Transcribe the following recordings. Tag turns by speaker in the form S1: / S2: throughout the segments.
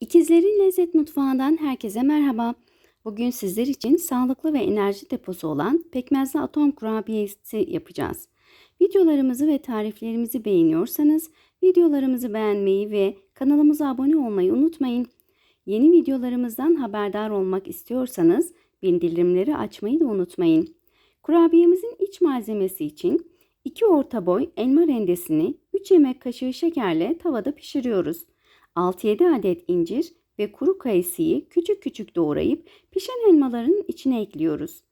S1: İkizlerin Lezzet Mutfağı'ndan herkese merhaba. Bugün sizler için sağlıklı ve enerji deposu olan pekmezli atom kurabiyesi yapacağız. Videolarımızı ve tariflerimizi beğeniyorsanız videolarımızı beğenmeyi ve kanalımıza abone olmayı unutmayın. Yeni videolarımızdan haberdar olmak istiyorsanız bildirimleri açmayı da unutmayın. Kurabiyemizin iç malzemesi için 2 orta boy elma rendesini 3 yemek kaşığı şekerle tavada pişiriyoruz. 6-7 adet incir ve kuru kayısıyı küçük küçük doğrayıp pişen elmaların içine ekliyoruz.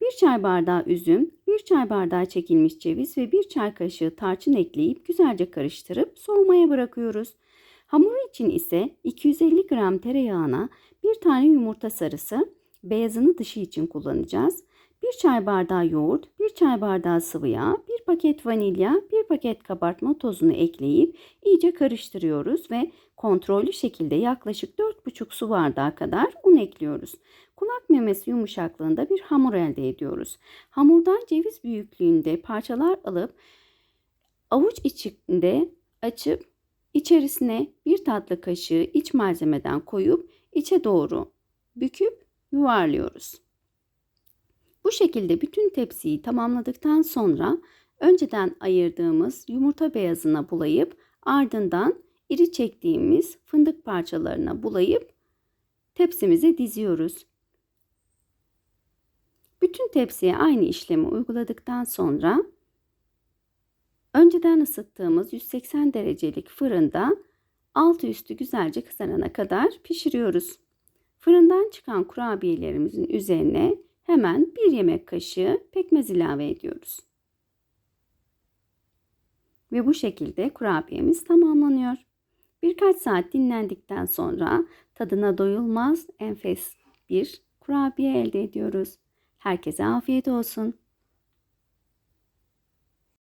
S1: 1 çay bardağı üzüm, 1 çay bardağı çekilmiş ceviz ve 1 çay kaşığı tarçın ekleyip güzelce karıştırıp soğumaya bırakıyoruz. Hamuru için ise 250 gram tereyağına 1 tane yumurta sarısı, beyazını dışı için kullanacağız. 1 çay bardağı yoğurt, 1 çay bardağı sıvı yağ, 1 paket vanilya, 1 paket kabartma tozunu ekleyip iyice karıştırıyoruz ve kontrollü şekilde yaklaşık 4,5 su bardağı kadar un ekliyoruz. Kulak memesi yumuşaklığında bir hamur elde ediyoruz. Hamurdan ceviz büyüklüğünde parçalar alıp avuç içinde açıp içerisine bir tatlı kaşığı iç malzemeden koyup içe doğru büküp yuvarlıyoruz. Bu şekilde bütün tepsiyi tamamladıktan sonra önceden ayırdığımız yumurta beyazına bulayıp ardından iri çektiğimiz fındık parçalarına bulayıp tepsimize diziyoruz. Bütün tepsiye aynı işlemi uyguladıktan sonra önceden ısıttığımız 180 derecelik fırında altı üstü güzelce kızarana kadar pişiriyoruz. Fırından çıkan kurabiyelerimizin üzerine hemen bir yemek kaşığı pekmez ilave ediyoruz. Ve bu şekilde kurabiyemiz tamamlanıyor. Birkaç saat dinlendikten sonra tadına doyulmaz enfes bir kurabiye elde ediyoruz. Herkese afiyet olsun.